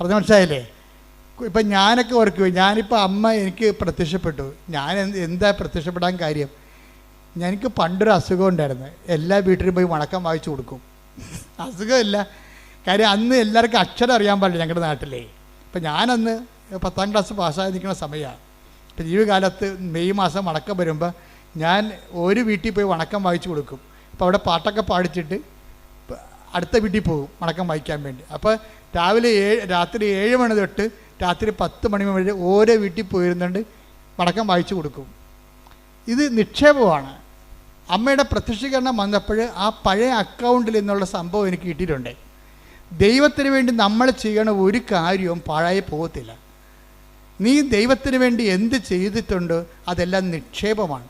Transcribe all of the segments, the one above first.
പറഞ്ഞ മനസ്സിലായില്ലേ? ഇപ്പം ഞാനൊക്കെ ഓർക്കുക ഞാനിപ്പോൾ അമ്മ എനിക്ക് പ്രത്യക്ഷപ്പെട്ടു. ഞാൻ എന്താ പ്രത്യക്ഷപ്പെടാൻ കാര്യം? എനിക്ക് പണ്ടൊരു അസുഖം ഉണ്ടായിരുന്നു. എല്ലാ വീട്ടിലും പോയി വണക്കം വായിച്ചു കൊടുക്കും. അസുഖമില്ല. കാര്യം അന്ന് എല്ലാവർക്കും അക്ഷരം അറിയാൻ പാടില്ല ഞങ്ങളുടെ നാട്ടിലേ. ഇപ്പം ഞാനന്ന് പത്താം ക്ലാസ് പാസ്സായി നിൽക്കുന്ന സമയമാണ് ഇപ്പം കാലത്ത് മെയ് മാസം വണക്കം വരുമ്പോൾ ഞാൻ ഒരു വീട്ടിൽ പോയി വണക്കം വായിച്ചു കൊടുക്കും. അപ്പോൾ അവിടെ പാട്ടൊക്കെ പാടിച്ചിട്ട് അടുത്ത വീട്ടിൽ പോകും വണക്കം വായിക്കാൻ വേണ്ടി. അപ്പോൾ രാവിലെ ഏഴ് രാത്രി ഏഴ് മണി തൊട്ട് രാത്രി പത്ത് മണി വരെ ഓരോ വീട്ടിൽ പോയിരുന്നുണ്ട് വണക്കം വായിച്ചു കൊടുക്കും. ഇത് നിക്ഷേപമാണ്. അമ്മയുടെ പ്രത്യക്ഷീകരണം വന്നപ്പോൾ ആ പഴയ അക്കൗണ്ടിൽ നിന്നുള്ള സംഭവം എനിക്ക് കിട്ടിയിട്ടുണ്ട്. ദൈവത്തിന് വേണ്ടി നമ്മൾ ചെയ്യണ ഒരു കാര്യവും പാഴായി പോകത്തില്ല. നീ ദൈവത്തിന് വേണ്ടി എന്ത് ചെയ്തിട്ടുണ്ടോ അതെല്ലാം നിക്ഷേപമാണ്.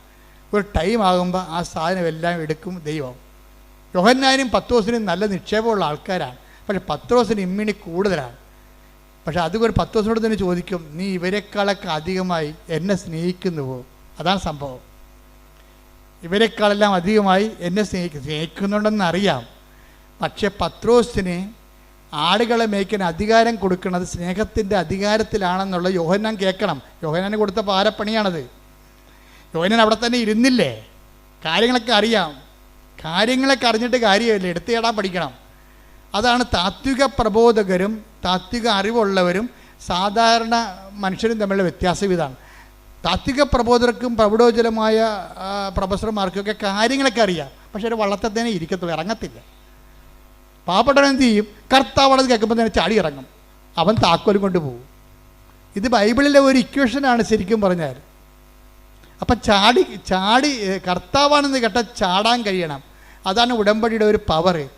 ഒരു ടൈം ആകുമ്പോൾ ആ സാധനം എല്ലാം എടുക്കും ദൈവം. യോഹന്നാനും പത്തോസിനും നല്ല നിക്ഷേപമുള്ള ആൾക്കാരാണ്. പക്ഷെ പത്രോസിന് ഇമ്മിണി കൂടുതലാണ്. പക്ഷെ അതുകൊണ്ട് പത്രോസിനോട് തന്നെ ചോദിക്കും നീ ഇവരെക്കാളൊക്കെ അധികമായി എന്നെ സ്നേഹിക്കുന്നുവോ? അതാണ് സംഭവം. ഇവരെക്കാളെല്ലാം അധികമായി എന്നെ സ്നേഹിക്കും സ്നേഹിക്കുന്നുണ്ടെന്ന് അറിയാം. പക്ഷെ പത്രോസിന് ആടുകളെ മേയ്ക്കാൻ അധികാരം കൊടുക്കുന്നത് സ്നേഹത്തിന്റെ അധികാരത്തിലാണെന്നുള്ള യോഹന്നാൻ കേൾക്കണം. യോഹന്നാന് കൊടുത്ത പാരപ്പണിയാണത്. യോഹന്നാൻ അവിടെ തന്നെ ഇരുന്നില്ലേ? കാര്യങ്ങളൊക്കെ അറിയാം. കാര്യങ്ങളൊക്കെ അറിഞ്ഞിട്ട് കാര്യമില്ല. എടുത്തേടാൻ പഠിക്കണം. അതാണ് താത്വിക പ്രബോധകരും താത്വിക അറിവുള്ളവരും സാധാരണ മനുഷ്യരും തമ്മിലുള്ള വ്യത്യാസം ഇതാണ്. താത്വിക പ്രബോധകർക്കും പ്രബോധജലമായ ആ, പ്രൊഫസർമാർക്കൊക്കെ കാര്യങ്ങളൊക്കെ അറിയാം. പക്ഷെ ഒരു വള്ളത്തെ തന്നെ ഇരിക്കത്തുള്ളൂ ഇറങ്ങത്തില്ല. പാവപ്പെട്ടവൻ എന്ത് ചെയ്യും? കർത്താവളത് കേൾക്കുമ്പോൾ തന്നെ ചാടി ഇറങ്ങും. അവൻ താക്കോലും കൊണ്ട് പോകും. ഇത് ബൈബിളിലെ ഒരു ഇക്വേഷനാണ് ശരിക്കും പറഞ്ഞാൽ. അപ്പം ചാടി ചാടി കർത്താവാണെന്ന് കേട്ട ചാടാൻ കഴിയണം. അതാണ് ഉടമ്പടിയുടെ ഒരു പവർ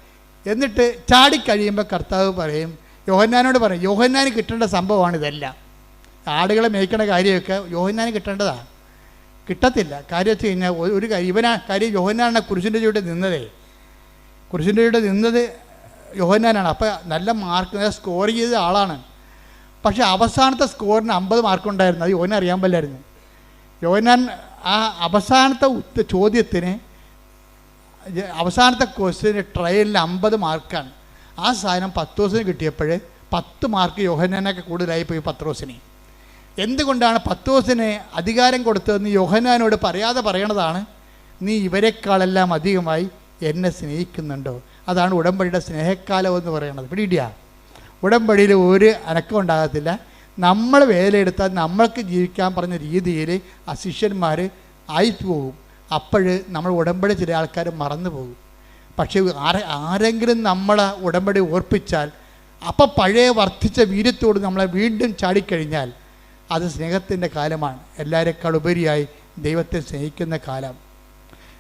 എന്നിട്ട് ചാടിക്കഴിയുമ്പോൾ കർത്താവ് പറയും യോഹന്നാനോട് പറയും യോഹന്നാന് കിട്ടേണ്ട സംഭവമാണ് ഇതെല്ലാം. ആടുകളെ മേയ്ക്കണ കാര്യമൊക്കെ യോഹന്നാന് കിട്ടേണ്ടതാണ് കിട്ടത്തില്ല. കാര്യം വെച്ച് കഴിഞ്ഞാൽ ഒരു- ഇവനാ കാര്യം യോഹന്നാണ് കുരിശിന്റെ ചുവടെ നിന്നതേ. കുരിശിന്റെ ചുവടെ നിന്നത് യോഹന്നാനാണ്. അപ്പോൾ നല്ല മാർക്ക് സ്കോർ ചെയ്ത ആളാണ്. പക്ഷേ അവസാനത്തെ സ്കോറിന് അമ്പത് മാർക്കുണ്ടായിരുന്നു അത് യോഹന അറിയാൻ പറ്റില്ലായിരുന്നു. യോഹന്നാൻ ആ അവസാനത്തെ ചോദ്യത്തിന് അവസാനത്തെ ക്വസ്റ്റിന് ട്രയലിൽ അമ്പത് മാർക്കാണ്. ആ സാധനം പത്തോസിന് കിട്ടിയപ്പോഴേ പത്ത് മാർക്ക് യോഹനാനൊക്കെ കൂടുതലായി പോയി പത്രോസിന്. എന്തുകൊണ്ടാണ് പത്തോസിന് അധികാരം കൊടുത്തതെന്ന് യോഹനാനോട് പറയാതെ പറയണതാണ്? നീ ഇവരെക്കാളെല്ലാം അധികമായി എന്നെ സ്നേഹിക്കുന്നുണ്ടോ? അതാണ് ഉടമ്പടിയുടെ സ്നേഹക്കാലം എന്ന് പറയുന്നത് പിടിയിടിയാ ഉടമ്പടിയിൽ ഒരു അനക്കം ഉണ്ടാകത്തില്ല. നമ്മൾ വേലയെടുത്താൽ നമ്മൾക്ക് ജീവിക്കാൻ പറഞ്ഞ രീതിയിൽ ആ ശിഷ്യന്മാർ ആയി പോകും അപ്പോൾ നമ്മൾ ഉടമ്പടി ചില ആൾക്കാർ മറന്നു പോകും പക്ഷേ ആരെ ആരെങ്കിലും നമ്മളെ ഉടമ്പടി ഓർപ്പിച്ചാൽ അപ്പം പഴയ വർദ്ധിച്ച വീര്യത്തോട് നമ്മളെ വീണ്ടും ചാടിക്കഴിഞ്ഞാൽ അത് സ്നേഹത്തിന്റെ കാലമാണ്. എല്ലാവരെക്കാൾ ഉപരിയായി ദൈവത്തെ സ്നേഹിക്കുന്ന കാലം.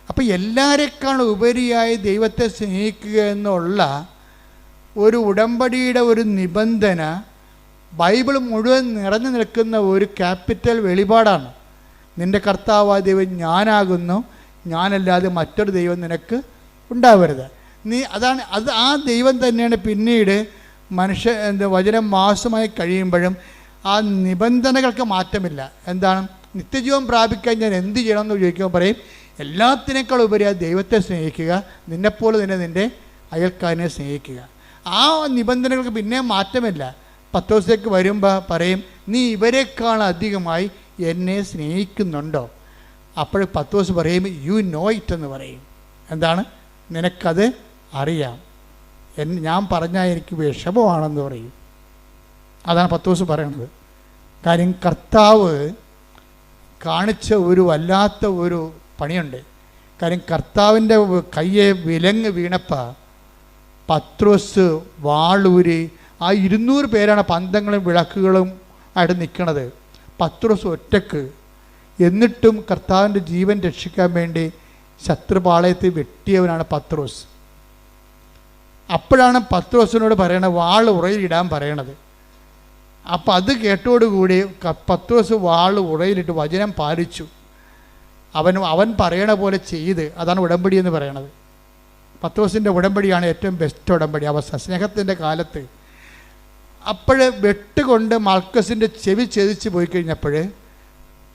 അപ്പോൾ എല്ലാവരെക്കാൾ ഉപരിയായി ദൈവത്തെ സ്നേഹിക്കുക എന്നുള്ള ഒരു ഉടമ്പടിയുടെ ഒരു നിബന്ധന ബൈബിൾ മുഴുവൻ നിറഞ്ഞു നിൽക്കുന്ന ഒരു ക്യാപിറ്റൽ വെളിപാടാണ്. നിന്റെ കർത്താവായ ദൈവം ഞാനാകുന്നു. ഞാനല്ലാതെ മറ്റൊരു ദൈവം നിനക്ക് ഉണ്ടാവരുത്. നീ അതാണ് അത് ആ ദൈവം തന്നെയാണ് പിന്നീട് മനുഷ്യ എന്താ വചനം മാസമായി കഴിയുമ്പോഴും ആ നിബന്ധനകൾക്ക് മാറ്റമില്ല. എന്താണ്? നിത്യജീവൻ പ്രാപിക്കാൻ ഞാൻ എന്ത് ചെയ്യണം എന്ന് ചോദിക്കുമ്പോൾ പറയും എല്ലാത്തിനേക്കാൾ ഉപരി ആ ദൈവത്തെ സ്നേഹിക്കുക നിന്നെപ്പോലെ തന്നെ നിന്റെ അയൽക്കാരനെ സ്നേഹിക്കുക. ആ നിബന്ധനകൾക്ക് പിന്നെ മാറ്റമില്ല. പത്ത് ദിവസത്തേക്ക് വരുമ്പോൾ പറയും നീ ഇവരെക്കാൾ അധികമായി എന്നെ സ്നേഹിക്കുന്നുണ്ടോ? അപ്പോൾ ദിവസം പറയും യു നോ ഇറ്റ് എന്ന് പറയും. എന്താണ്? നിനക്കത് അറിയാം. എൻ ഞാൻ പറഞ്ഞാൽ എനിക്ക് വിഷമമാണെന്ന് പറയും. അതാണ് പത്ത് ദിവസം പറയണത്. കാര്യം കർത്താവ് കാണിച്ച ഒരു വല്ലാത്ത ഒരു പണിയുണ്ട്. കാര്യം കർത്താവിന്റെ കയ്യെ വിലങ്ങ് വീണപ്പോൾ പത്രോസ് വാളൂരി ആ ഇരുന്നൂറ് പേരാണ് പന്തങ്ങളും വിളക്കുകളും ആയിട്ട് നിൽക്കണത് പത്രോസ് ഒറ്റയ്ക്ക് എന്നിട്ടും കർത്താവിന്റെ ജീവൻ രക്ഷിക്കാൻ വേണ്ടി ശത്രുപാളയത്തിൽ വെട്ടിയവനാണ് പത്രോസ്. അപ്പോഴാണ് പത്രോസിനോട് പറയണത് വാൾ ഉറയിലിടാൻ പറയണത്. അപ്പം അത് കേട്ടോടുകൂടി പത്രോസ് വാൾ ഉറയിലിട്ട് വചനം പാലിച്ചു. അവൻ അവൻ പറയണ പോലെ ചെയ്ത്. അതാണ് ഉടമ്പടി എന്ന് പറയണത്. പത്രോസിന്റെ ഉടമ്പടിയാണ് ഏറ്റവും ബെസ്റ്റ് ഉടമ്പടി. അവ സ്നേഹത്തിന്റെ കാലത്ത് അപ്പോൾ വെട്ടുകൊണ്ട് മർക്കസിന്റെ ചെവി ഛേദിച്ച് പോയി കഴിഞ്ഞപ്പോൾ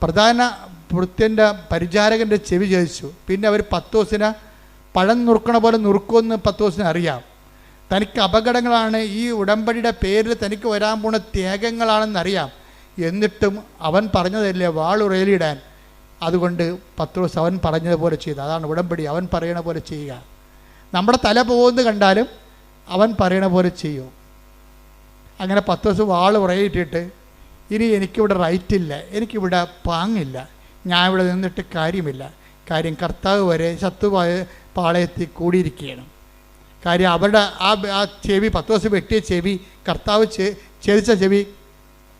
പ്രധാന വൃത്യന്റെ പരിചാരകന്റെ ചെവി ഛേദിച്ചു. പിന്നെ അവർ പത്തോസിനെ പഴം നുറുക്കണ പോലെ നുറുക്കുമെന്ന് പത്തോസിന് അറിയാം. തനിക്ക് അപകടങ്ങളാണ് ഈ ഉടമ്പടിയുടെ പേരിൽ തനിക്ക് വരാൻ പോണ ത്യാഗങ്ങളാണെന്നറിയാം എന്നിട്ടും അവൻ പറഞ്ഞതല്ലേ വാളുറയിലിടാൻ. അതുകൊണ്ട് പത്രോസ് അവൻ പറഞ്ഞതുപോലെ ചെയ്തു. അതാണ് ഉടമ്പടി. അവൻ പറയണ പോലെ ചെയ്യുക. നമ്മുടെ തല പോകുന്നത് കണ്ടാലും അവൻ പറയണ പോലെ ചെയ്യും. അങ്ങനെ പത്ത് ദിവസം വാൾ ഉറയിട്ടിട്ട് ഇനി എനിക്കിവിടെ റൈറ്റ് ഇല്ല എനിക്കിവിടെ പാങ്ങില്ല ഞാൻ ഇവിടെ നിന്നിട്ട് കാര്യമില്ല. കാര്യം കർത്താവ് വരെ ശത്രുവായ പാളയത്തിൽ കൂടിയിരിക്കുകയാണ്. കാര്യം അവരുടെ ആ ആ ചെവി പത്ത് ദിവസം വെട്ടിയ ചെവി കർത്താവ് ഛേദിച്ച ചെവി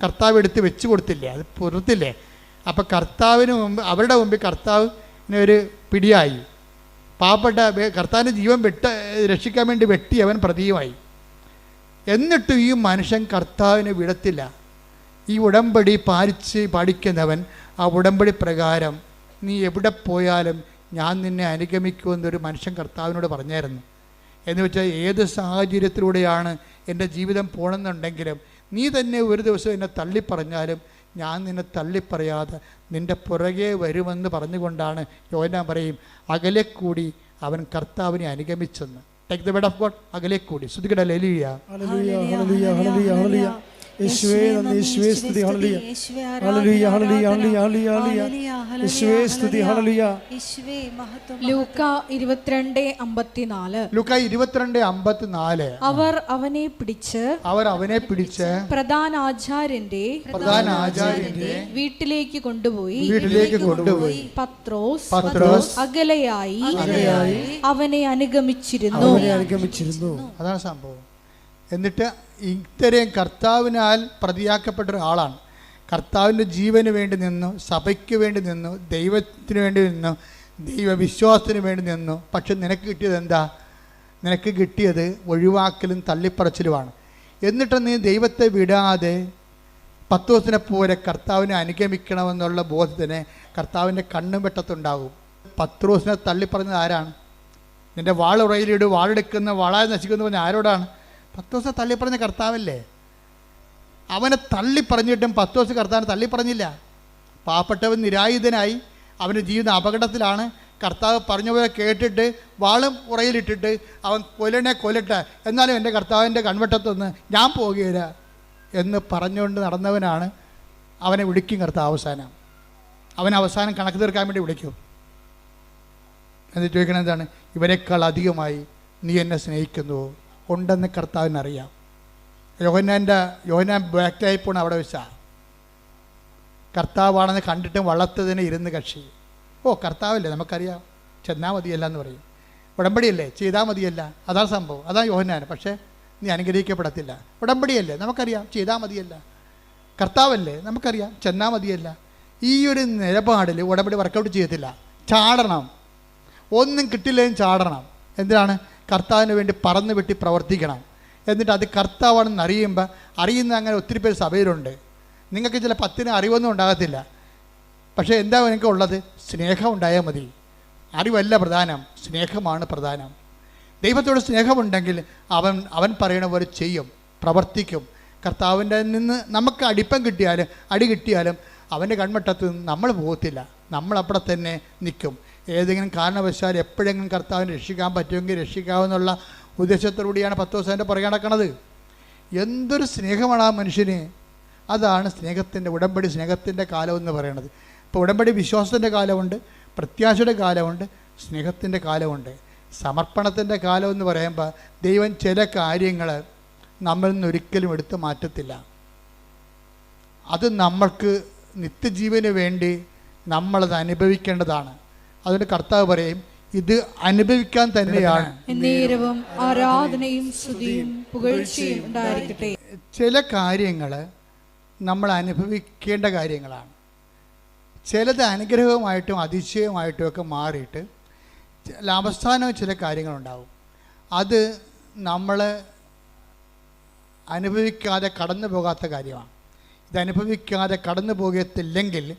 കർത്താവ് എടുത്ത് വെച്ച് കൊടുത്തില്ലേ അത് പുറത്തില്ലേ? അപ്പം കർത്താവിന് മുമ്പ് അവരുടെ മുമ്പിൽ കർത്താവിന് ഒരു പിടിയായി. പാവപ്പെട്ട കർത്താവിന്റെ ജീവൻ വെട്ട രക്ഷിക്കാൻ വേണ്ടി വെട്ടി അവൻ പ്രതിയുമായി. എന്നിട്ടും ഈ മനുഷ്യൻ കർത്താവിനെ വിടത്തില്ല. ഈ ഉടമ്പടി പാലിച്ച് പഠിക്കുന്നവൻ ആ ഉടമ്പടി പ്രകാരം നീ എവിടെ പോയാലും ഞാൻ നിന്നെ അനുഗമിക്കുമെന്നൊരു മനുഷ്യൻ കർത്താവിനോട് പറഞ്ഞായിരുന്നു. എന്ന് വെച്ചാൽ ഏത് സാഹചര്യത്തിലൂടെയാണ് എന്റെ ജീവിതം പോകണമെന്നുണ്ടെങ്കിലും നീ തന്നെ ഒരു ദിവസം എന്നെ തള്ളിപ്പറഞ്ഞാലും ഞാൻ നിന്നെ തള്ളിപ്പറയാതെ നിന്റെ പുറകെ വരുമെന്ന് പറഞ്ഞുകൊണ്ടാണ് യോന പറയും അകലെ കൂടി അവൻ കർത്താവിനെ അനുഗമിച്ചെന്ന്. Take the word of God അകലെ കൂടി. ശ്രുതികട ലെലിയ. ഹല്ലേലൂയ ഹല്ലേലൂയ ഹല്ലേലൂയ ഹല്ലേലൂയ യേശുവേ നന്ദി. യേശുവേ സ്തുതി. Hallelujah. Hallelujah hallelujah hallelujah. Hallelujah യേശുവേ സ്തുതി. ഹല്ലേലൂയ. ലൂക്ക ഇരുപത്തിരണ്ട് അമ്പത്തിനാല്. ലുക്ക ഇരുപത്തിരണ്ട് അമ്പത്തിനാല്. അവർ അവനെ പിടിച്ച് അവർ അവനെ പിടിച്ച് പ്രധാന ആചാര്യന്റെ പ്രധാന ആചാര്യന്റെ വീട്ടിലേക്ക് കൊണ്ടുപോയി. വീട്ടിലേക്ക് കൊണ്ടുപോയി. പത്രോസ് പത്രോസ് അകലെയായി അവനെ അനുഗമിച്ചിരുന്നു. അവനെ അനുഗമിച്ചിരുന്നു. അതാണ് സംഭവം. എന്നിട്ട് ഇത്രയും കർത്താവിനാൽ പ്രതിയാക്കപ്പെട്ട ഒരാളാണ്. കർത്താവിന്റെ ജീവന് വേണ്ടി നിന്നു സഭയ്ക്ക് വേണ്ടി നിന്നു ദൈവത്തിന് വേണ്ടി നിന്നു ദൈവവിശ്വാസത്തിന് വേണ്ടി നിന്നു. പക്ഷെ നിനക്ക് കിട്ടിയത് എന്താ? നിനക്ക് കിട്ടിയത് ഒഴിവാക്കലും തള്ളിപ്പറച്ചിലുമാണ്. എന്നിട്ട് നീ ദൈവത്തെ വിടാതെ പത്ത് ദിവസത്തിനെ പോലെ കർത്താവിനെ അനുഗമിക്കണമെന്നുള്ള ബോധത്തിന് കർത്താവിന്റെ കണ്ണും വെട്ടത്തുണ്ടാകും. പത്ത് ദിവസത്തിനെ തള്ളിപ്പറഞ്ഞത് ആരാണ്? നിന്റെ വാളുറയിലിടും വാളെടുക്കുന്ന വാളായി നശിക്കുന്ന പറഞ്ഞ ആരോടാണ്? പത്ത് ദിവസം തള്ളിപ്പറഞ്ഞ കർത്താവല്ലേ? അവനെ തള്ളിപ്പറഞ്ഞിട്ടും പത്ത് ദിവസം കർത്താവിനെ തള്ളിപ്പറഞ്ഞില്ല പാവപ്പെട്ടവൻ നിരായുധനായി അവന്റെ ജീവിതം അപകടത്തിലാണ്. കർത്താവ് പറഞ്ഞ പോലെ കേട്ടിട്ട് വാളും ഉറയിലിട്ടിട്ട് അവൻ കൊല്ലണേ കൊലട്ടെ എന്നാലും എന്റെ കർത്താവിന്റെ കൺവെട്ടത്തൊന്ന് ഞാൻ പോകുകയില്ല എന്ന് പറഞ്ഞുകൊണ്ട് നടന്നവനാണ് അവനെ വിളിക്കും കർത്താവ് അവസാനം. അവൻ അവസാനം കണക്ക് തീർക്കാൻ വേണ്ടി വിളിക്കും. എന്നിട്ട് ചോദിക്കണം എന്താണ്? ഇവരെക്കാൾ അധികമായി നീ എന്നെ സ്നേഹിക്കുന്നുവോ? ഉണ്ടെന്ന് കർത്താവിനറിയാം. യോഹനാന്റെ യോഹനാൻ പോണ അവിടെ വെച്ചാൽ കർത്താവാണെന്ന് കണ്ടിട്ടും വളർത്തതിന് ഇരുന്ന് കക്ഷി. ഓ കർത്താവല്ലേ? നമുക്കറിയാം. ചെന്നാൽ മതിയല്ല എന്ന് പറയും. ഉടമ്പടിയല്ലേ? ചെയ്താൽ മതിയല്ല. അതാണ് സംഭവം. അതാണ് യോഹനാൻ പക്ഷേ നീ അനുഗ്രഹിക്കപ്പെടത്തില്ല. ഉടമ്പടിയല്ലേ? നമുക്കറിയാം. ചെയ്താൽ മതിയല്ല. കർത്താവല്ലേ? നമുക്കറിയാം. ചെന്നാൽ മതിയല്ല. ഈ ഒരു നിലപാടിൽ ഉടമ്പടി വർക്കൗട്ട് ചെയ്യത്തില്ല. ചാടണം. ഒന്നും കിട്ടില്ലെങ്കിലും ചാടണം. എന്തിനാണ്? കർത്താവിന് വേണ്ടി പറന്ന് വെട്ടി പ്രവർത്തിക്കണം. എന്നിട്ട് അത് കർത്താവാണെന്ന് അറിയുമ്പോൾ അറിയുന്ന അങ്ങനെ ഒത്തിരി പേര് സഭയിലുണ്ട്. നിങ്ങൾക്ക് ചില പത്തിന് അറിവൊന്നും ഉണ്ടാകത്തില്ല. പക്ഷേ എന്താ നിങ്ങൾക്ക് ഉള്ളത് സ്നേഹം ഉണ്ടായാൽ മതി. അറിവല്ല പ്രധാനം. സ്നേഹമാണ് പ്രധാനം. ദൈവത്തോട് സ്നേഹമുണ്ടെങ്കിൽ അവൻ അവൻ പറയണ പോലെ ചെയ്യും. പ്രവർത്തിക്കും. കർത്താവിന്റെ നിന്ന് നമുക്ക് അടിപ്പം കിട്ടിയാലും അടി കിട്ടിയാലും അവന്റെ കൺമട്ടത്ത് നിന്ന് നമ്മൾ പോകത്തില്ല. നമ്മളവിടെ തന്നെ നിൽക്കും. ഏതെങ്കിലും കാരണവശാൽ എപ്പോഴെങ്കിലും കർത്താവിനെ രക്ഷിക്കാൻ പറ്റുമെങ്കിൽ രക്ഷിക്കാവുന്നുള്ള ഉദ്ദേശത്തോടുകൂടിയാണ് പത്ത് ദിവസം പുറകെ നടക്കണത്. എന്തൊരു സ്നേഹമാണ് ആ മനുഷ്യന്? അതാണ് സ്നേഹത്തിന്റെ ഉടമ്പടി സ്നേഹത്തിന്റെ കാലം എന്ന് പറയുന്നത് ഇപ്പോൾ ഉടമ്പടി വിശ്വാസത്തിന്റെ കാലമുണ്ട് പ്രത്യാശയുടെ കാലമുണ്ട് സ്നേഹത്തിന്റെ കാലമുണ്ട്. സമർപ്പണത്തിന്റെ കാലം എന്ന് പറയുമ്പോൾ ദൈവം ചില കാര്യങ്ങൾ നമ്മളിൽ നിന്ന് ഒരിക്കലും എടുത്തു മാറ്റത്തില്ല. അത് നമ്മൾക്ക് നിത്യജീവന് വേണ്ടി നമ്മളത് അനുഭവിക്കേണ്ടതാണ്. അതുകൊണ്ട് കർത്താവ് പറയും ഇത് അനുഭവിക്കാൻ തന്നെയാണ്. ആരാധനയും സ്തുതിയും പുകഴ്ചയും ഉണ്ടായിരിക്കട്ടെ. ചില കാര്യങ്ങൾ നമ്മൾ അനുഭവിക്കേണ്ട കാര്യങ്ങളാണ്. ചിലത് അനുഗ്രഹമായിട്ടും അതിശയമായിട്ടും ഒക്കെ മാറിയിട്ട് അവസാനം ചില കാര്യങ്ങളുണ്ടാവും. അത് നമ്മൾ അനുഭവിക്കാതെ കടന്നു പോകാത്ത കാര്യമാണ്. ഇത് അനുഭവിക്കാതെ കടന്നു പോകത്തില്ലെങ്കിൽ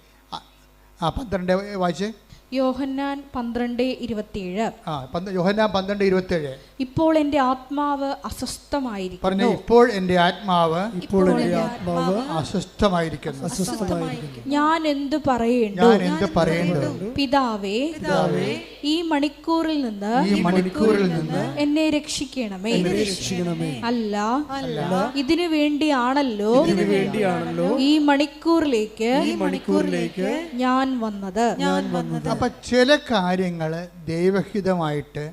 ആ പന്ത്രണ്ട് വായിച്ച്. യോഹന്നാൻ പന്ത്രണ്ട് ഇരുപത്തിയേഴ്. ആ യോഹന്നാൻ പന്ത്രണ്ട് ഇരുപത്തേഴ് ഇപ്പോൾ എന്റെ ആത്മാവ് അസ്വസ്ഥമായിരിക്കും പറഞ്ഞു ഇപ്പോൾ എന്റെ ആത്മാവ് ഇപ്പോൾ എന്റെ ആത്മാവ് അസ്വസ്ഥമായിരിക്കുന്നു. അസ്വസ്ഥമായിരിക്കുന്നു. ഞാൻ എന്തു പറയേണ്ടു? ഞാൻ എന്ത് പറയേണ്ടത് പിതാവേ ഈ മണിക്കൂറിൽ നിന്ന് ഈ മണിക്കൂറിൽ നിന്ന് എന്നെ രക്ഷിക്കണമേ. രക്ഷിക്കണമേ. അല്ല ഇതിനു വേണ്ടിയാണല്ലോ വേണ്ടിയാണല്ലോ ഈ മണിക്കൂറിലേക്ക് ഈ മണിക്കൂറിലേക്ക് ഞാൻ വന്നത്. ഞാൻ വന്നത്. അപ്പൊ ചില കാര്യങ്ങൾ ദൈവഹിതമായിട്ട്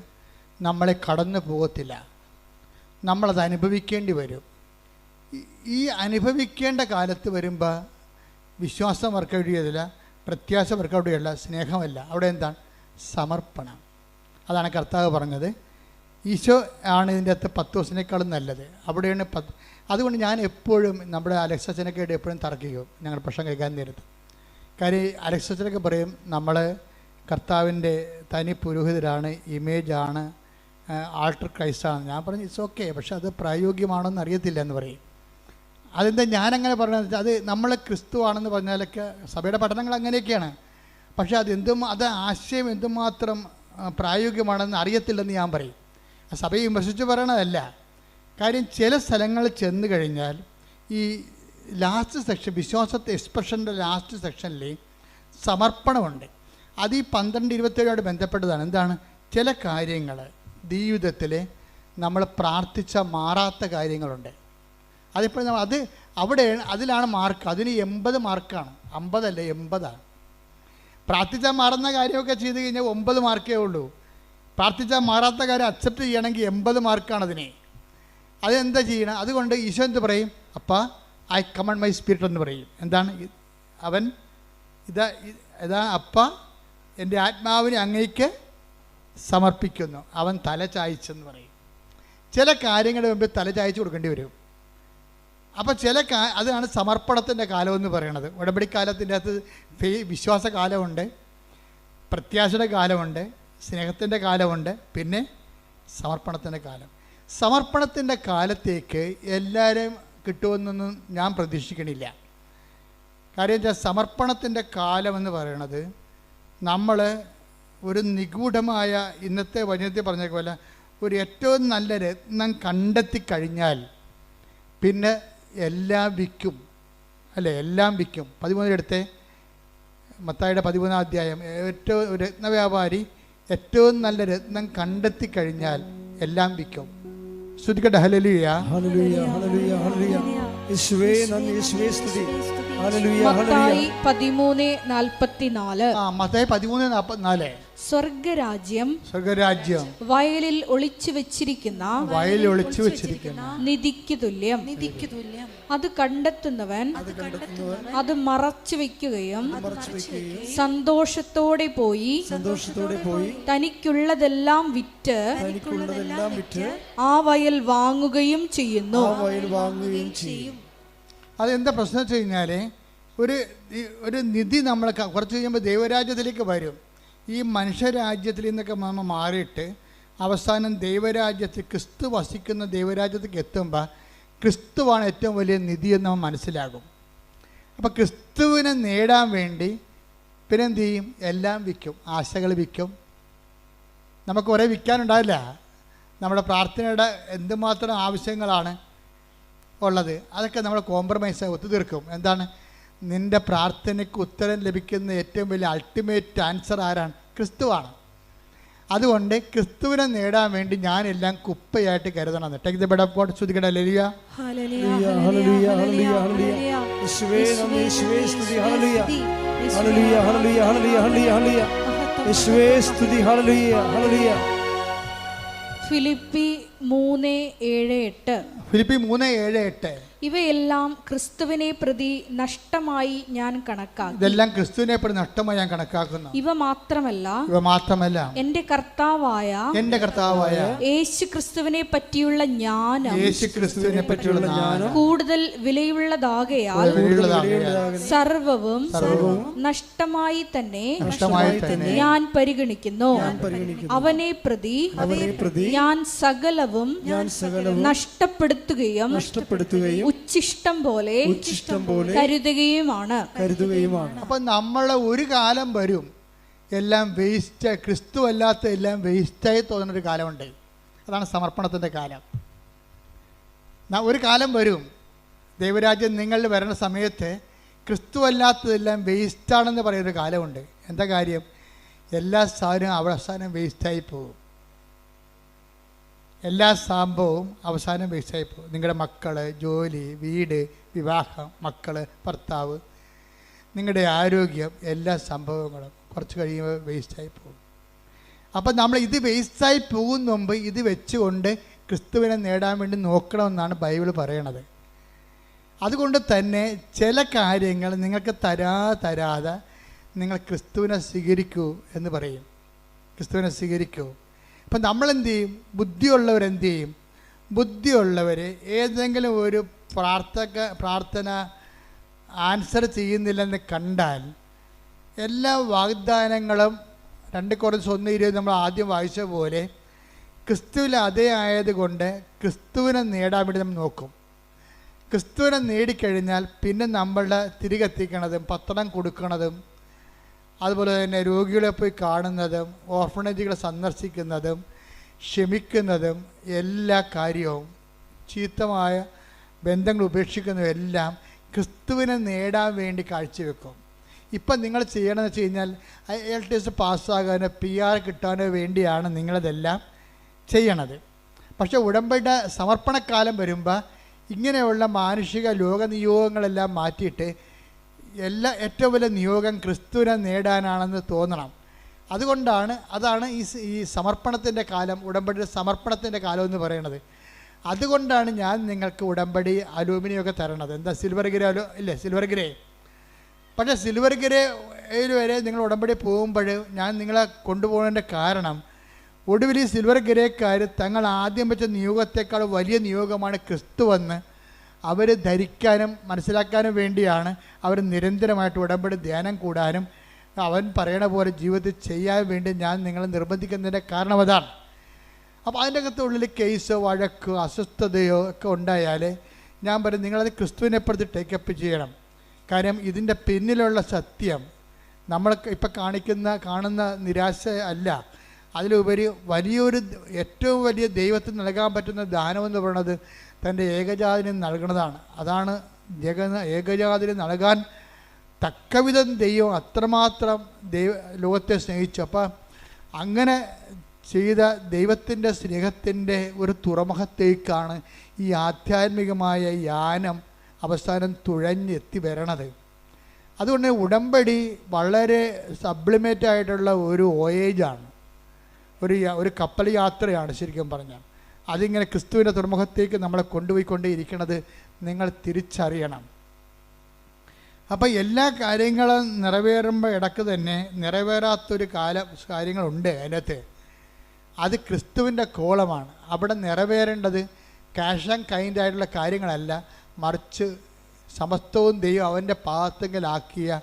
നമ്മളെ കടന്നു പോകത്തില്ല. നമ്മളത് അനുഭവിക്കേണ്ടി വരും. ഈ- അനുഭവിക്കേണ്ട കാലത്ത് വരുമ്പോൾ വിശ്വാസം വർക്കൗട്ട് ചെയ്തില്ല പ്രത്യാശ വർക്കൗട്ട് എവിടെയല്ല സ്നേഹമല്ല. അവിടെ എന്താണ്? സമർപ്പണം. അതാണ് കർത്താവ് പറഞ്ഞത്. ഈശോ ആണ് ഇതിന്റെ അകത്ത് പത്ത് ദിവസത്തിനേക്കാളും നല്ലത്. അവിടെയാണ് പത്ത് അതുകൊണ്ട് ഞാൻ എപ്പോഴും നമ്മുടെ അലക്സച്ചനൊക്കെ എപ്പോഴും തർക്കിക്കും. ഞങ്ങൾ പ്രശ്നം കേൾക്കാൻ നേരത്ത്. കാര്യം അലക്സച്ചനൊക്കെ പറയും നമ്മൾ കർത്താവിന്റെ തനി പുരോഹിതരാണ് ഇമേജാണ് ആൾട്ടർ ക്രൈസ്റ്റാണ് ഞാൻ പറഞ്ഞു ഇറ്റ്സ് ഓക്കെ പക്ഷെ അത് പ്രായോഗികമാണെന്ന് അറിയത്തില്ല എന്ന് പറയും. അതെന്താ ഞാനങ്ങനെ വെച്ചാൽ അത് നമ്മൾ ക്രിസ്തു ആണെന്ന് പറഞ്ഞാലൊക്കെ സഭയുടെ പഠനങ്ങൾ അങ്ങനെയൊക്കെയാണ്. പക്ഷേ അത് എന്തും അത് ആശയം എന്തുമാത്രം പ്രായോഗികമാണെന്ന് അറിയത്തില്ലെന്ന് ഞാൻ പറയും. സഭയെ വിമർശിച്ച് പറയണതല്ല. കാര്യം ചില സ്ഥലങ്ങളിൽ ചെന്ന് കഴിഞ്ഞാൽ ഈ ലാസ്റ്റ് സെക്ഷൻ വിശ്വാസത്തെ എക്സ്പ്രഷന്റെ ലാസ്റ്റ് സെക്ഷനിൽ സമർപ്പണമുണ്ട്. അത് ഈ പന്ത്രണ്ട് ഇരുപത്തേഴോട് ബന്ധപ്പെട്ടതാണ്. എന്താണ്? ചില കാര്യങ്ങൾ ജീവിതത്തിൽ നമ്മൾ പ്രാർത്ഥിച്ച മാറാത്ത കാര്യങ്ങളുണ്ട്. അതിപ്പോൾ അത് അവിടെ അതിലാണ് മാർക്ക് അതിന് എൺപത് മാർക്കാണ് അമ്പതല്ല എൺപതാണ്. പ്രാർത്ഥിച്ചാൽ മാറുന്ന കാര്യമൊക്കെ ചെയ്ത് കഴിഞ്ഞാൽ ഒമ്പത് മാർക്കേ ഉള്ളൂ. പ്രാർത്ഥിച്ചാൽ മാറാത്ത കാര്യം അക്സെപ്റ്റ് ചെയ്യണമെങ്കിൽ എൺപത് മാർക്കാണ് അതിനെ. അതെന്താ ചെയ്യണം? അതുകൊണ്ട് ഈശോ എന്ത് പറയും? അപ്പ ഐ കമൺ മൈ സ്പിരിറ്റ് എന്ന് പറയും. എന്താണ്? അവൻ ഇതാ ഇതാ അപ്പ എന്റെ ആത്മാവിനെ അങ്ങേക്ക് സമർപ്പിക്കുന്നു. അവൻ തല ചായ്ച്ചെന്ന് പറയും. ചില കാര്യങ്ങളുടെ മുമ്പ് തല ചായച്ചു കൊടുക്കേണ്ടി വരും. അപ്പോൾ ചില കാ അതാണ് സമർപ്പണത്തിന്റെ കാലം എന്ന് പറയണത്. ഉടമ്പടിക്കാലത്തിന്റെ അകത്ത് ഫേ വിശ്വാസ കാലമുണ്ട് പ്രത്യാശയുടെ കാലമുണ്ട് സ്നേഹത്തിന്റെ കാലമുണ്ട് പിന്നെ സമർപ്പണത്തിന്റെ കാലം. സമർപ്പണത്തിന്റെ കാലത്തേക്ക് എല്ലാവരും കിട്ടുമെന്നൊന്നും ഞാൻ പ്രതീക്ഷിക്കണില്ല. കാര്യം വെച്ചാൽ സമർപ്പണത്തിന്റെ കാലമെന്ന് പറയണത് നമ്മൾ ഒരു നിഗൂഢമായ ഇന്നത്തെ വചനത്തിൽ പറഞ്ഞ പോലെ ഒരു ഏറ്റവും നല്ല രത്നം കണ്ടെത്തി കഴിഞ്ഞാൽ പിന്നെ എല്ലാം വിൽക്കും. അല്ലേ? എല്ലാം വിൽക്കും. പതിമൂന്നിലെടുത്തേ മത്തായുടെ പതിമൂന്നാം അധ്യായം. ഏറ്റവും രത്ന രത്നവ്യാപാരി ഏറ്റവും നല്ല രത്നം കണ്ടെത്തി കഴിഞ്ഞാൽ എല്ലാം വിൽക്കും. ശ്രുതിക്കട്ടെ ഹലലിയ ഹല്ലേലൂയ ഹല്ലേലൂയ ഹല്ലേലൂയ. യേശുവേ നന്ദി. യേശുവേ സ്തുതി. മത്തായി പതിമൂന്ന് നാൽപ്പത്തിനാല്. മത്തായി പതിമൂന്ന് നാൽപ്പത്തിനാല്. സ്വർഗരാജ്യം സ്വർഗരാജ്യം. വയലിൽ ഒളിച്ചു വെച്ചിരിക്കുന്ന വയലിൽ ഒളിച്ചു വെച്ചിരിക്കുന്ന നിധിക്ക് തുല്യം. അത് കണ്ടെത്തുന്നവൻ അത് മറച്ചു വെക്കുകയും സന്തോഷത്തോടെ പോയി സന്തോഷത്തോടെ പോയി തനിക്കുള്ളതെല്ലാം വിറ്റ് തനിക്കുള്ളതെല്ലാം വിറ്റ് ആ വയൽ വാങ്ങുകയും ചെയ്യുന്നു. ആ വയൽ വാങ്ങുകയും ചെയ്യും. അതെന്താ പ്രശ്നം വെച്ച് കഴിഞ്ഞാൽ ഒരു ഒരു നിധി നമ്മൾ കുറച്ച് കഴിയുമ്പോൾ ദൈവരാജ്യത്തിലേക്ക് വരും. ഈ മനുഷ്യരാജ്യത്തിൽ നിന്നൊക്കെ നമ്മൾ മാറിയിട്ട് അവസാനം ദൈവരാജ്യത്തിൽ ക്രിസ്തു വസിക്കുന്ന ദൈവരാജ്യത്തേക്ക് എത്തുമ്പോൾ ക്രിസ്തുവാണ് ഏറ്റവും വലിയ നിധി എന്ന് നമ്മൾ മനസ്സിലാകും. അപ്പോൾ ക്രിസ്തുവിനെ നേടാൻ വേണ്ടി പിന്നെ എന്ത് ചെയ്യും? എല്ലാം വിൽക്കും. ആശകൾ വിൽക്കും. നമുക്ക് കുറേ വിൽക്കാനുണ്ടാവില്ല. നമ്മുടെ പ്രാർത്ഥനയുടെ എന്തുമാത്രം ആവശ്യങ്ങളാണ്. ഉള്ളത് അതൊക്കെ നമ്മൾ കോംപ്രമൈസ് ഒത്തുതീർക്കും എന്താണ് നിന്റെ പ്രാർത്ഥനയ്ക്ക് ഉത്തരം ലഭിക്കുന്ന ഏറ്റവും വലിയ അൾട്ടിമേറ്റ് ആൻസർ ആരാണ് ക്രിസ്തുവാണ് അതുകൊണ്ട് ക്രിസ്തുവിനെ നേടാൻ വേണ്ടി ഞാനെല്ലാം കുപ്പയായിട്ട് കരുതണം take the bed of God സ്തുതിക്കട ലലിയ ഹല്ലേലൂയ ഹല്ലേലൂയ ഹല്ലേലൂയ ഹല്ലേലൂയ യേശുവേ നന്ദി യേശുവേ സ്തുതി hallelujah hallelujah hallelujah hallelujah hallelujah hallelujah യേശുവേ സ്തുതി ഹല്ലേലൂയ ഹല്ലേലൂയ ഫിലിപ്പി മൂന്ന് ഏഴ് എട്ട്. ഫിലിപ്പി മൂന്ന് ഏഴ് എട്ട്. ഇവയെല്ലാം ക്രിസ്തുവിനെ പ്രതി നഷ്ടമായി ഞാൻ കണക്കാക്കി. ഇതെല്ലാം ക്രിസ്തുവിനെ പ്രതി നഷ്ടമായി ഞാൻ കണക്കാക്കുന്നു. ഇവ മാത്രമല്ല ഇവ മാത്രമല്ല എന്റെ കർത്താവായ എന്റെ കർത്താവായ യേശു ക്രിസ്തുവിനെ പറ്റിയുള്ള ജ്ഞാനം യേശു ക്രിസ്തുവിനെ പറ്റിയുള്ള ജ്ഞാനം കൂടുതൽ വിലയുള്ളതാകയാൽ സർവവും നഷ്ടമായി തന്നെ നഷ്ടമായി തന്നെ ഞാൻ പരിഗണിക്കുന്നു. പരിഗണിക്കുന്നു. അവനെ പ്രതി അവനെ പ്രതി ഞാൻ സകലവും ഞാൻ സകലവും നഷ്ടപ്പെടുത്തുകയും നഷ്ടപ്പെടുത്തുകയും ഉച്ചിഷ്ടം പോലെ ഉച്ചിഷ്ടം പോലെ കരുതുകയുമാണ്. കരുതുകയുമാണ്. അപ്പൊ നമ്മളെ ഒരു കാലം വരും എല്ലാം വേസ്റ്റ് ക്രിസ്തു അല്ലാത്ത എല്ലാം വേസ്റ്റായി തോന്നുന്നൊരു കാലമുണ്ട്. അതാണ് സമർപ്പണത്തിന്റെ കാലം. ഒരു കാലം വരും ദൈവരാജ്യം നിങ്ങളിൽ വരുന്ന സമയത്ത് ക്രിസ്തു അല്ലാത്തതെല്ലാം വേസ്റ്റാണെന്ന് പറയുന്നൊരു കാലമുണ്ട്. എന്താ കാര്യം? എല്ലാ സാധനവും അവസാനം വേസ്റ്റായി പോകും. എല്ലാ സംഭവവും അവസാനം വേസ്റ്റായി പോകും നിങ്ങളുടെ മക്കൾ ജോലി വീട് വിവാഹം മക്കൾ ഭർത്താവ് നിങ്ങളുടെ ആരോഗ്യം എല്ലാ സംഭവങ്ങളും കുറച്ച് കഴിയുമ്പോൾ വേസ്റ്റായി പോകും അപ്പം നമ്മൾ ഇത് വേസ്റ്റായി പോകും മുമ്പ് ഇത് വെച്ചുകൊണ്ട് ക്രിസ്തുവിനെ നേടാൻ വേണ്ടി നോക്കണമെന്നാണ് ബൈബിൾ പറയണത്. അതുകൊണ്ട് തന്നെ ചില കാര്യങ്ങൾ നിങ്ങൾക്ക് തരാ തരാതെ നിങ്ങൾ ക്രിസ്തുവിനെ സ്വീകരിക്കൂ എന്ന് പറയും. ക്രിസ്തുവിനെ സ്വീകരിക്കൂ. അപ്പം നമ്മളെന്ത് ചെയ്യും ബുദ്ധിയുള്ളവരെന്ത് ചെയ്യും ബുദ്ധിയുള്ളവർ ഏതെങ്കിലും ഒരു പ്രാർത്ഥക പ്രാർത്ഥന ആൻസർ ചെയ്യുന്നില്ലെന്ന് കണ്ടാൽ എല്ലാ വാഗ്ദാനങ്ങളും രണ്ട് കുറച്ച് ഒന്ന് ഇരുപത് നമ്മൾ ആദ്യം വായിച്ച പോലെ ക്രിസ്തുവിൽ അതേ ആയതുകൊണ്ട് ക്രിസ്തുവിനെ നേടാൻ വേണ്ടി നമ്മൾ നോക്കും. ക്രിസ്തുവിനെ നേടിക്കഴിഞ്ഞാൽ പിന്നെ നമ്മളുടെ തിരികെത്തിക്കണതും പത്രം കൊടുക്കണതും അതുപോലെ തന്നെ രോഗികളെ പോയി കാണുന്നതും ഓർഫണേജുകളെ സന്ദർശിക്കുന്നതും ക്ഷമിക്കുന്നതും എല്ലാ കാര്യവും ചീത്തമായ ബന്ധങ്ങൾ ഉപേക്ഷിക്കുന്നതും എല്ലാം ക്രിസ്തുവിനെ നേടാൻ വേണ്ടി കാഴ്ചവെക്കും. ഇപ്പം നിങ്ങൾ ചെയ്യണമെന്ന് വെച്ച് കഴിഞ്ഞാൽ എൽ ടി എസ് പാസ്സാകാനോ പി ആർ കിട്ടാനോ വേണ്ടിയാണ് നിങ്ങളിതെല്ലാം ചെയ്യണത്. പക്ഷേ ഉടമ്പടിയുടെ സമർപ്പണക്കാലം വരുമ്പോൾ ഇങ്ങനെയുള്ള മാനുഷിക ലോകനിയോഗങ്ങളെല്ലാം മാറ്റിയിട്ട് എല്ലാ ഏറ്റവും വലിയ നിയോഗം ക്രിസ്തുവിനെ നേടാനാണെന്ന് തോന്നണം. അതുകൊണ്ടാണ് അതാണ് ഈ ഈ സമർപ്പണത്തിന്റെ കാലം ഉടമ്പടി സമർപ്പണത്തിന്റെ കാലം എന്ന് പറയുന്നത്. അതുകൊണ്ടാണ് ഞാൻ നിങ്ങൾക്ക് ഉടമ്പടി അലൂമിനിയൊക്കെ തരണത്. എന്താ സിൽവർ ഗ്രേ അലോ ഇല്ലേ സിൽവർ ഗ്രേ? പക്ഷേ സിൽവർ ഗ്രേയിൽ വരെ നിങ്ങൾ ഉടമ്പടി പോകുമ്പോൾ ഞാൻ നിങ്ങളെ കൊണ്ടുപോകുന്നതിന്റെ കാരണം ഒടുവിൽ ഈ സിൽവർ ഗ്രേക്കാർ തങ്ങൾ ആദ്യം വെച്ച നിയോഗത്തേക്കാൾ വലിയ നിയോഗമാണ് ക്രിസ്തു വന്ന് അവർ ധരിക്കാനും മനസ്സിലാക്കാനും വേണ്ടിയാണ് അവർ നിരന്തരമായിട്ട് ഉടമ്പടി ധ്യാനം കൂടാനും അവൻ പറയണ പോലെ ജീവിതത്തിൽ ചെയ്യാൻ വേണ്ടി ഞാൻ നിങ്ങളെ നിർബന്ധിക്കുന്നതിന്റെ കാരണം അതാണ്. അപ്പോൾ അതിന്റെ അകത്ത് ഉള്ളിൽ കേസോ വഴക്കോ അസ്വസ്ഥതയോ ഒക്കെ ഉണ്ടായാൽ ഞാൻ പറയും നിങ്ങളത് ക്രിസ്തുവിനെപ്പുറത്ത് ടേക്കപ്പ് ചെയ്യണം. കാര്യം ഇതിന്റെ പിന്നിലുള്ള സത്യം നമ്മൾ ഇപ്പം കാണിക്കുന്ന കാണുന്ന നിരാശ അല്ല. അതിലുപരി വലിയൊരു ഏറ്റവും വലിയ ദൈവത്തിന് നൽകാൻ പറ്റുന്ന ദാനമെന്ന് പറയുന്നത് തന്റെ ഏകജാതിന് നൽകുന്നതാണ്. അതാണ് ജഗ ഏകജാതിന് നൽകാൻ തക്കവിധം ദൈവം അത്രമാത്രം ദൈവ ലോകത്തെ സ്നേഹിച്ചു. അപ്പം അങ്ങനെ ചെയ്ത ദൈവത്തിന്റെ സ്നേഹത്തിന്റെ ഒരു തുറമുഖത്തേക്കാണ് ഈ ആധ്യാത്മികമായ യാനം അവസാനം തുഴഞ്ഞെത്തി വരണത്. അതുകൊണ്ട് ഉടമ്പടി വളരെ സബ്ലിമേറ്റ് ആയിട്ടുള്ള ഒരു വോയേജാണ് ഒരു ഒരു കപ്പൽ യാത്രയാണ് ശരിക്കും പറഞ്ഞാൽ. അതിങ്ങനെ ക്രിസ്തുവിന്റെ തുറമുഖത്തേക്ക് നമ്മളെ കൊണ്ടുപോയിക്കൊണ്ടേയിരിക്കുന്നത് നിങ്ങൾ തിരിച്ചറിയണം. അപ്പോൾ എല്ലാ കാര്യങ്ങളും നിറവേറുമ്പോൾ ഇടയ്ക്ക് തന്നെ നിറവേറാത്തൊരു കാല കാര്യങ്ങളുണ്ട് അതിനകത്ത്. അത് ക്രിസ്തുവിന്റെ കോളമാണ്. അവിടെ നിറവേറേണ്ടത് ക്യാഷ് ആൻഡ് കൈൻഡ് ആയിട്ടുള്ള കാര്യങ്ങളല്ല. മറിച്ച് സമസ്തവും ദൈവം അവന്റെ പാദത്തെങ്കിലാക്കിയ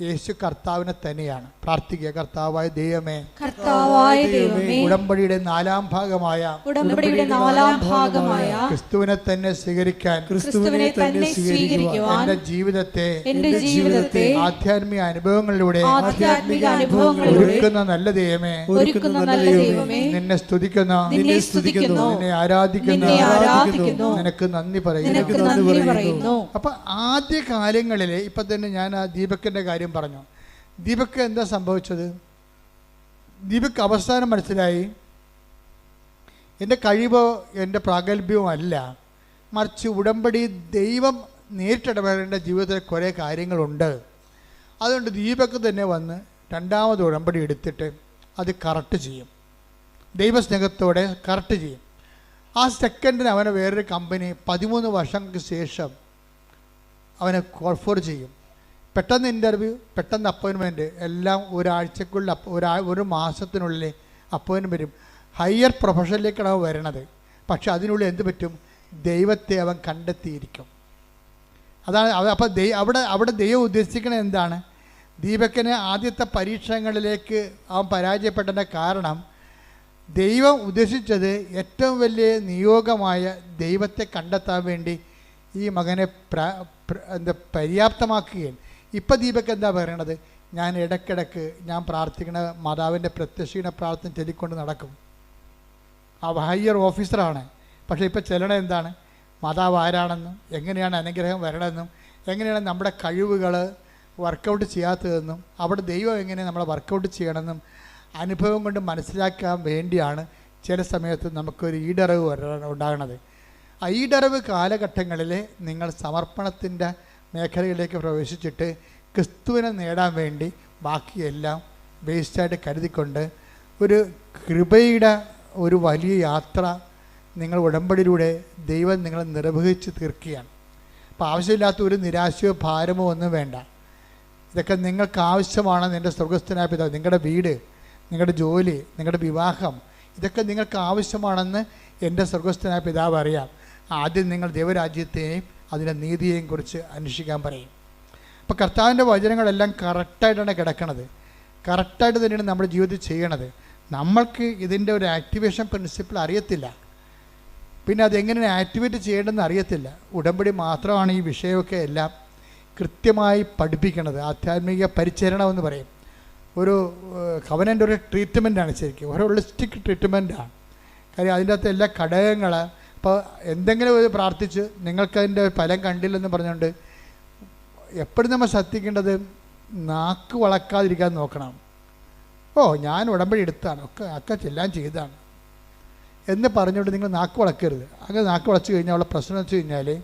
യേശു കർത്താവിനെ തന്നെയാണ്. പ്രാർത്ഥിക്കുക. കർത്താവായ ദൈവമേ കർത്താവായ ദൈവമേ ഉടമ്പടിയുടെ നാലാം ഭാഗമായ ഉടമ്പടിയുടെ നാലാം ഭാഗമായ ക്രിസ്തുവിനെ തന്നെ സ്വീകരിക്കാൻ ക്രിസ്തുവിനെ തന്നെ സ്വീകരിക്കുവാൻ എന്റെ ജീവിതത്തെ എന്റെ ജീവിതത്തെ ആധ്യാത്മിക അനുഭവങ്ങളിലൂടെ ആധ്യാത്മിക അനുഭവങ്ങളിലൂടെ ഒരുക്കുന്ന നല്ല ദൈവമേ ഒരുക്കുന്ന നല്ല ദൈവമേ നിന്നെ സ്തുതിക്കുന്നു നിന്നെ സ്തുതിക്കുന്നു നിന്നെ ആരാധിക്കുന്നു നിന്നെ ആരാധിക്കുന്നു നിനക്ക് നന്ദി നിനക്ക് പറയുന്നു നന്ദി പറയുന്നു. അപ്പൊ ആദ്യ കാലങ്ങളിൽ ഇപ്പൊ തന്നെ ഞാൻ ആ ദീപക്കിന്റെ കാര്യം പറഞ്ഞു ദീപക്ക് എന്താ സംഭവിച്ചത്? ദീപക്ക് അവസാനം മനസ്സിലായി എന്റെ കഴിവോ എന്റെ പ്രാഗൽഭ്യവും അല്ല. മറിച്ച് ഉടമ്പടി ദൈവം നേരിട്ടിടപെടേണ്ട ജീവിതത്തിലെ കുറേ കാര്യങ്ങളുണ്ട്. അതുകൊണ്ട് ദീപക്ക് തന്നെ വന്ന് രണ്ടാമത് ഉടമ്പടി എടുത്തിട്ട് അത് കറക്റ്റ് ചെയ്യും. ദൈവസ്നേഹത്തോടെ കറക്റ്റ് ചെയ്യും. ആ സെക്കൻഡിന് അവനെ വേറൊരു കമ്പനി പതിമൂന്ന് വർഷങ്ങൾക്ക് ശേഷം അവനെ കോൾഫോർ ചെയ്യും. പെട്ടെന്ന് ഇന്റർവ്യൂ പെട്ടെന്ന് അപ്പോയിൻമെന്റ് എല്ലാം ഒരാഴ്ചക്കുള്ളിൽ ഒരാ ഒരു മാസത്തിനുള്ളിൽ അപ്പോയിൻമെന്റ് വരും. ഹയർ പ്രൊഫഷനിലേക്കാണ് വരണത്. പക്ഷെ അതിനുള്ളിൽ എന്ത് പറ്റും? ദൈവത്തെ അവൻ കണ്ടെത്തിയിരിക്കും. അതാണ് അപ്പോൾ ദൈ അവിടെ അവിടെ ദൈവം ഉദ്ദേശിക്കുന്നത് എന്താണ്? ദീപക്കിനെ ആദ്യത്തെ പരീക്ഷണങ്ങളിലേക്ക് അവൻ പരാജയപ്പെട്ടതിന്റെ കാരണം ദൈവം ഉദ്ദേശിച്ചത് ഏറ്റവും വലിയ നിയോഗമായ ദൈവത്തെ കണ്ടെത്താൻ വേണ്ടി ഈ മകനെ എന്താ പര്യാപ്തമാക്കുകയും ഇപ്പം ദീപക്ക് എന്താ പറയണത്? ഞാൻ ഇടയ്ക്കിടയ്ക്ക് ഞാൻ പ്രാർത്ഥിക്കുന്ന മാതാവിന്റെ പ്രത്യക്ഷീണ പ്രാർത്ഥന ചൊല്ലിക്കൊണ്ട് നടക്കും. ആ ഹയർ ഓഫീസറാണ്. പക്ഷേ ഇപ്പോൾ ചെല്ലണ എന്താണ്? മാതാവ് ആരാണെന്നും എങ്ങനെയാണ് അനുഗ്രഹം വരണമെന്നും എങ്ങനെയാണ് നമ്മുടെ കഴിവുകൾ വർക്കൗട്ട് ചെയ്യാത്തതെന്നും അവിടെ ദൈവം എങ്ങനെ നമ്മളെ വർക്കൗട്ട് ചെയ്യണമെന്നും അനുഭവം കൊണ്ട് മനസ്സിലാക്കാൻ വേണ്ടിയാണ് ചില സമയത്ത് നമുക്കൊരു ഈടറിവ് ആ ഈടറിവ് കാലഘട്ടങ്ങളിൽ നിങ്ങൾ സമർപ്പണത്തിന്റെ മേഖലയിലേക്ക് പ്രവേശിച്ചിട്ട് ക്രിസ്തുവിനെ നേടാൻ വേണ്ടി ബാക്കിയെല്ലാം വേസ്റ്റായിട്ട് കരുതിക്കൊണ്ട് ഒരു കൃപയുടെ ഒരു വലിയ യാത്ര നിങ്ങൾ ഉടമ്പടിയിലൂടെ ദൈവം നിങ്ങളെ നിർവഹിച്ച് തീർക്കുകയാണ്. അപ്പോൾ ആവശ്യമില്ലാത്ത ഒരു നിരാശയോ ഭാരമോ ഒന്നും വേണ്ട. ഇതൊക്കെ നിങ്ങൾക്ക് ആവശ്യമാണ് എന്റെ സ്വർഗസ്ഥനായ പിതാവ്. നിങ്ങളുടെ വീട് നിങ്ങളുടെ ജോലി നിങ്ങളുടെ വിവാഹം ഇതൊക്കെ നിങ്ങൾക്ക് ആവശ്യമാണെന്ന് എന്റെ സ്വർഗസ്ഥനായ പിതാവ് അറിയാം. ആദ്യം നിങ്ങൾ ദൈവരാജ്യത്തെയും അതിന്റെ നീതിയെയും കുറിച്ച് അന്വേഷിക്കാൻ പറയും. അപ്പോൾ കർത്താവിന്റെ വചനങ്ങളെല്ലാം കറക്റ്റായിട്ടാണ് കിടക്കണത്. കറക്റ്റായിട്ട് തന്നെയാണ് നമ്മുടെ ജീവിതത്തിൽ ചെയ്യണത്. നമ്മൾക്ക് ഇതിന്റെ ഒരു ആക്ടിവേഷൻ പ്രിൻസിപ്പിൾ അറിയത്തില്ല. പിന്നെ അതെങ്ങനെ ആക്ടിവേറ്റ് ചെയ്യേണ്ടതെന്ന് അറിയത്തില്ല. ഉടമ്പടി മാത്രമാണ് ഈ വിഷയമൊക്കെ എല്ലാം കൃത്യമായി പഠിപ്പിക്കണത്. ആധ്യാത്മിക പരിചരണമെന്ന് പറയും. ഒരു കവനന്റെ ഒരു ട്രീറ്റ്മെന്റാണ് ശരിക്കും. ഒരു ഹോളിസ്റ്റിക് ട്രീറ്റ്മെന്റാണ് കാര്യം അതിന്റെ അകത്ത് എല്ലാ ഘടകങ്ങൾ അപ്പോൾ എന്തെങ്കിലും ഒരു പ്രാർത്ഥിച്ച് നിങ്ങൾക്കതിന്റെ ഫലം കണ്ടില്ലെന്ന് പറഞ്ഞുകൊണ്ട് എപ്പോഴും നമ്മൾ ശ്രദ്ധിക്കേണ്ടത് നാക്ക് വളക്കാതിരിക്കാൻ നോക്കണം. ഓ ഞാൻ ഉടമ്പടി എടുത്താണ്. ഒക്കെ ഒക്കെ എല്ലാം ചെയ്താണ്. എന്ന് പറഞ്ഞുകൊണ്ട് നിങ്ങൾ നാക്ക് വളക്കരുത്. അങ്ങനെ നാക്ക് വളച്ച് കഴിഞ്ഞാൽ ഉള്ള പ്രശ്നം വെച്ച് കഴിഞ്ഞാൽ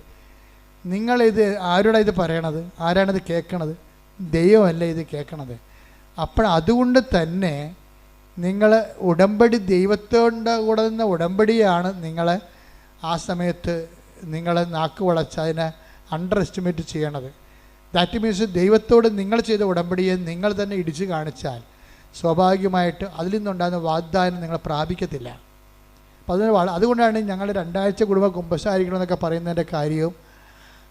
നിങ്ങളിത് ആരോടാണ് ഇത് പറയണത്? ആരാണിത് കേൾക്കണത് ദൈവമല്ല ഇത് കേൾക്കണത് അപ്പോൾ അതുകൊണ്ട് തന്നെ നിങ്ങൾ ഉടമ്പടി ദൈവത്തോണ്ട കൂടെ ഉടമ്പടിയാണ് നിങ്ങൾ ആ സമയത്ത് നിങ്ങളെ നാക്ക് വളച്ച് അതിനെ അണ്ടർ എസ്റ്റിമേറ്റ് ചെയ്യണത്. ദാറ്റ് മീൻസ് ദൈവത്തോട് നിങ്ങൾ ചെയ്ത ഉടമ്പടിയെ നിങ്ങൾ തന്നെ ഇടിച്ചു കാണിച്ചാൽ സ്വാഭാവികമായിട്ട് അതിൽ നിന്നുണ്ടാകുന്ന വാഗ്ദാനം നിങ്ങൾ പ്രാപിക്കത്തില്ല. അപ്പോൾ അതിന് അതുകൊണ്ടാണ് ഞങ്ങൾ രണ്ടാഴ്ച കുടുംബ കുമ്പസാരിക്കണമെന്നൊക്കെ പറയുന്നതിന്റെ കാര്യവും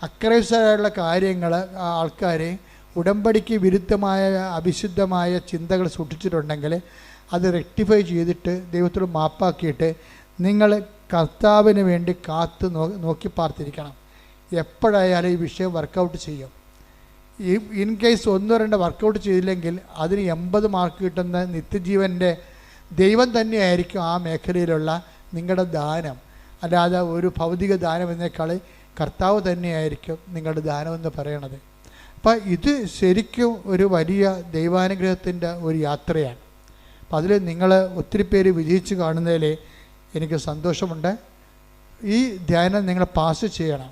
അക്രൈസ്തരായുള്ള കാര്യങ്ങൾ ആൾക്കാരെ ഉടമ്പടിക്ക് വിരുദ്ധമായ അവിശുദ്ധമായ ചിന്തകൾ സൂക്ഷിച്ചിട്ടുണ്ടെങ്കിൽ അത് റെക്ടിഫൈ ചെയ്തിട്ട് ദൈവത്തോട് മാപ്പാക്കിയിട്ട് നിങ്ങൾ കർത്താവിന് വേണ്ടി കാത്ത് നോക്കി പാർത്തിരിക്കണം. എപ്പോഴായാലും ഈ വിഷയം വർക്കൗട്ട് ചെയ്യും. ഈ ഇൻ കേസ് ഒന്നോ രണ്ടോ വർക്കൗട്ട് ചെയ്തില്ലെങ്കിൽ അതിന് എൺപത് മാർക്ക് കിട്ടുന്ന നിത്യജീവന്റെ ദൈവം തന്നെയായിരിക്കും ആ മേഖലയിലുള്ള നിങ്ങളുടെ ദാനം. അല്ലാതെ ഒരു ഭൗതിക ദാനം എന്നേക്കാൾ കർത്താവ് തന്നെയായിരിക്കും നിങ്ങളുടെ ദാനം എന്ന് പറയണത്. അപ്പം ഇത് ശരിക്കും ഒരു വലിയ ദൈവാനുഗ്രഹത്തിന്റെ ഒരു യാത്രയാണ്. അപ്പം അതിൽ നിങ്ങൾ ഒത്തിരി പേര് വിജയിച്ച് കാണുന്നതിൽ എനിക്ക് സന്തോഷമുണ്ട്. ഈ ധ്യാനം നിങ്ങൾ പാസ് ചെയ്യണം.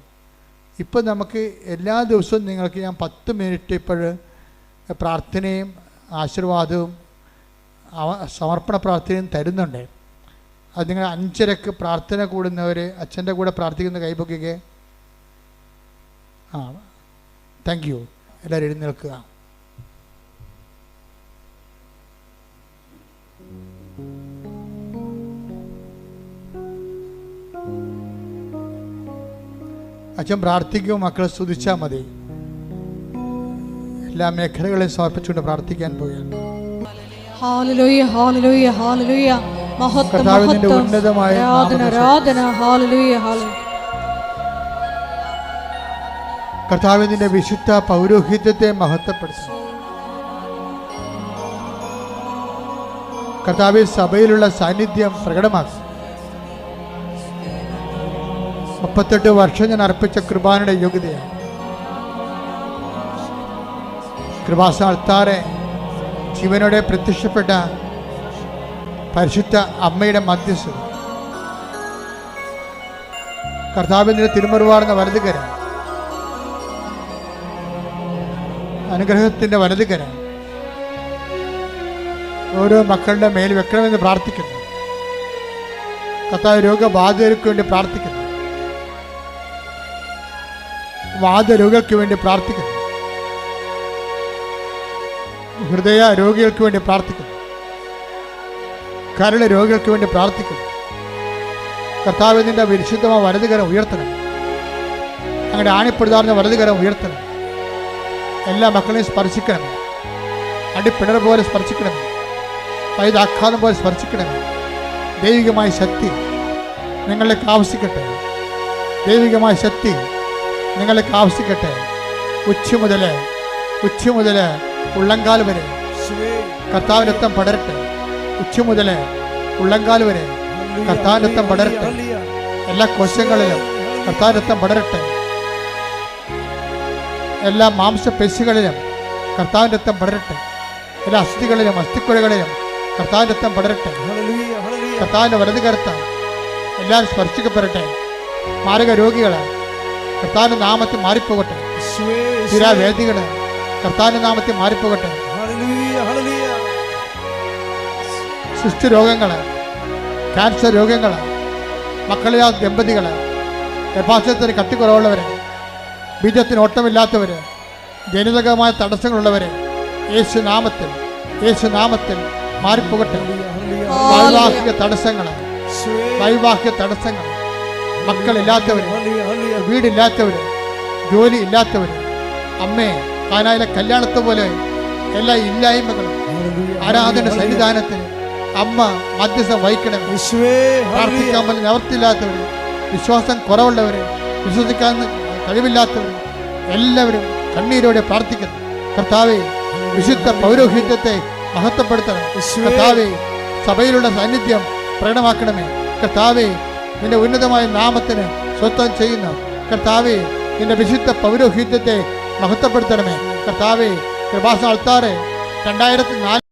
ഇപ്പോൾ നമുക്ക് എല്ലാ ദിവസവും നിങ്ങൾക്ക് ഞാൻ പത്ത് മിനിറ്റ് ഇപ്പോൾ പ്രാർത്ഥനയും ആശീർവാദവും സമർപ്പണ പ്രാർത്ഥനയും തരുന്നുണ്ട്. അത് നിങ്ങൾ അഞ്ചരക്ക് പ്രാർത്ഥന കൂടുന്നവർ അച്ഛന്റെ കൂടെ പ്രാർത്ഥിക്കുന്ന കൈപൊക്കിക്ക്. ആ താങ്ക് യു എല്ലാവരും എഴുന്നേൽക്കുക. അച്ഛൻ പ്രാർത്ഥിക്കും മക്കളെ സ്തുതിച്ചാൽ മതി. എല്ലാ മേഖലകളെയും സമർപ്പിച്ചുകൊണ്ട് പ്രാർത്ഥിക്കാൻ പോയ കർത്താവിന്റെ ഉന്നതമായ വിശുദ്ധ പൗരോഹിത്യത്തെ മഹത്വപ്പെടുത്തുന്നു. കർത്താവ് സഭയിലുള്ള സാന്നിധ്യം പ്രകടമാക്കി മുപ്പത്തെട്ട് വർഷം ഞാൻ അർപ്പിച്ച കൃപാനയുടെ യോഗ്യതയാണ്. കൃപാസ്ഥാനത്താറെ ജീവനോടെ പ്രത്യക്ഷപ്പെട്ട പരിശുദ്ധ അമ്മയുടെ മധ്യസ്ഥത കർത്താവിന്റെ തിരുമറുവാർന്ന വലതുകര. അനുഗ്രഹത്തിന്റെ വലതുകര. ഓരോ മക്കളുടെ മേൽ വെക്കണമെന്ന് പ്രാർത്ഥിക്കുന്നു. കർത്താവ് രോഗബാധിതർക്ക് വേണ്ടി പ്രാർത്ഥിക്കുന്നു. വാദരോഗികൾക്ക് വേണ്ടി പ്രാർത്ഥിക്കുന്നു. ഹൃദയ രോഗികൾക്ക് വേണ്ടി പ്രാർത്ഥിക്കുന്നു. കരൾ രോഗികൾക്ക് വേണ്ടി പ്രാർത്ഥിക്കുന്നു. കർത്താവിന്റെ വിശുദ്ധമായ വലതുകരം ഉയർത്തണം. അങ്ങനെ ആണിപ്പെടുതാർന്ന വലതുകരം ഉയർത്തണം. എല്ലാ മക്കളെയും സ്പർശിക്കണം. അടിപ്പിണർ പോലെ സ്പർശിക്കണം. വൈദാഘാതം പോലെ സ്പർശിക്കണം. ദൈവികമായ ശക്തി നിങ്ങളിലേക്ക് ആവശ്യിക്കട്ടെ ദൈവികമായ ശക്തി നിങ്ങളിലേക്ക് ആവശ്യിക്കട്ടെ. ഉച്ച മുതൽ ഉച്ച മുതൽ ഉള്ളങ്കാൽ വരെ കർത്താവിനത്തം പടരട്ടെ. ഉച്ച മുതൽ ഉള്ളങ്കാൽ വരെ കർത്താവിനത്തം പടരട്ടെ. എല്ലാ കോശങ്ങളിലും കർത്താവിനത്തം പടരട്ടെ. എല്ലാ മാംസപേശികളിലും കർത്താവിന്റെ അത്തം പടരട്ടെ. എല്ലാ അസ്ഥികളിലും അസ്ഥിക്കുഴകളിലും കർത്താവിന്റെ അത്തം പടരട്ടെ. കർത്താവിന്റെ വലത് കരുത്ത എല്ലാവരും സ്പർശിക്കപ്പെടട്ടെ. മാരക രോഗികൾ കർത്താവിന്റെ നാമത്തിൽ മാറിപ്പോകട്ടെ. സ്ഥിരാവേദികൾ കർത്താവിന്റെ നാമത്തിൽ മാറിപ്പോകട്ടെ. സൃഷ്ടി രോഗങ്ങൾ ക്യാൻസർ രോഗങ്ങൾ മക്കളില്ലാ ദമ്പതികൾ ഗർഭാശയത്തിന് കട്ടിക്കുറവുള്ളവര് ബീജത്തിന് ഓട്ടമില്ലാത്തവര് ജനിതകമായ തടസ്സങ്ങളുള്ളവര് യേശു നാമത്തിൽ യേശു നാമത്തിൽ മാറിപ്പോകട്ടെ. വൈവാഹിക തടസ്സങ്ങൾ വൈവാഹിക തടസ്സങ്ങൾ മക്കളില്ലാത്തവർ. വീടില്ലാത്തവർ ജോലി ഇല്ലാത്തവർ അമ്മേ കാനായിലെ കല്യാണത്തെ പോലെ എല്ലാ ഇല്ലായ്മകളും ആരാധന. സന്നിധാനത്തിന് അമ്മ മധ്യസ്ഥം വഹിക്കണം പ്രാർത്ഥിക്കാൻ പോലെ നിവർത്തിയില്ലാത്തവർ വിശ്വാസം കുറവുള്ളവർ വിശ്വസിക്കാൻ കഴിവില്ലാത്തവർ എല്ലാവരും കണ്ണീരോടെ പ്രാർത്ഥിക്കുന്നു കർത്താവെ വിശുദ്ധ പൗരോഹിത്യത്തെ മഹത്വപ്പെടുത്തണം. കർത്താവെ സഭയിലുള്ള സാന്നിധ്യം പ്രകടമാക്കണമേ കർത്താവെ നിന്റെ ഉന്നതമായ നാമത്തിന് സ്വത്വം ചെയ്യുന്ന കർത്താവെ നിന്റെ വിശുദ്ധ പൗരോഹിത്യത്തെ മഹത്വപ്പെടുത്തണമേ. കർത്താവെ കൃപാസ ആൾത്താറെ രണ്ടായിരത്തി നാല്